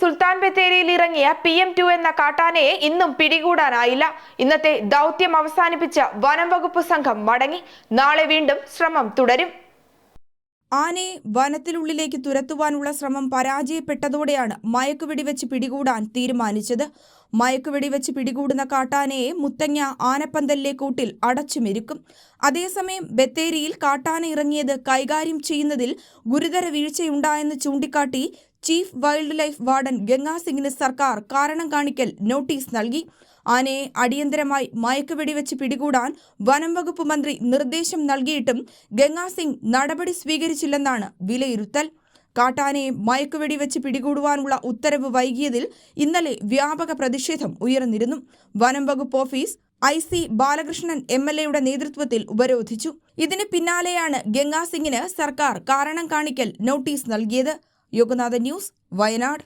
സുൽത്താൻ ബത്തേരിയിൽ ഇറങ്ങിയ P M to എന്ന കാട്ടാനയെ ഇന്നും പിടികൂടാനായില്ല. ഇന്നത്തെ ദൗത്യം അവസാനിപ്പിച്ച വനം വകുപ്പ് സംഘം മടങ്ങി. നാളെ വീണ്ടും ശ്രമം തുടരും. ആനയെ വനത്തിനുള്ളിലേക്ക് തുരത്തുവാനുള്ള ശ്രമം പരാജയപ്പെട്ടതോടെയാണ് മയക്ക് വെടിവെച്ച് പിടികൂടാൻ തീരുമാനിച്ചത്. മയക്ക് വെടിവെച്ച് പിടികൂടുന്ന കാട്ടാനയെ മുത്തങ്ങ ആനപ്പന്തലിലെ കൂട്ടിൽ അടച്ചുമെരുക്കും അതേസമയം ബത്തേരിയിൽ കാട്ടാന ഇറങ്ങിയത് കൈകാര്യം ചെയ്യുന്നതിൽ ഗുരുതര വീഴ്ചയുണ്ടായെന്ന് ചൂണ്ടിക്കാട്ടി ചീഫ് വൈൽഡ് ലൈഫ് വാർഡൻ ഗംഗാസിംഗിന് സർക്കാർ കാരണം കാണിക്കൽ നോട്ടീസ് നൽകി. ആനയെ അടിയന്തരമായി മയക്കുവെടിവെച്ച് പിടികൂടാൻ വനം വകുപ്പ് മന്ത്രി നിർദ്ദേശം നൽകിയിട്ടും ഗംഗാസിംഗ് നടപടി സ്വീകരിച്ചില്ലെന്നാണ് വിലയിരുത്തൽ. കാട്ടാനയെ മയക്കുവെടിവെച്ച് പിടികൂടുവാനുള്ള ഉത്തരവ് വൈകിയതിൽ ഇന്നലെ വ്യാപക പ്രതിഷേധം ഉയർന്നിരുന്നു. വനം വകുപ്പ് office I C Balakrishnan M L എയുടെ നേതൃത്വത്തിൽ ഉപരോധിച്ചു. ഇതിന് പിന്നാലെയാണ് ഗംഗാസിംഗിന് സർക്കാർ കാരണം കാണിക്കൽ നോട്ടീസ് നൽകിയത്. യോഗനാഥ ന്യൂസ് വയനാട്.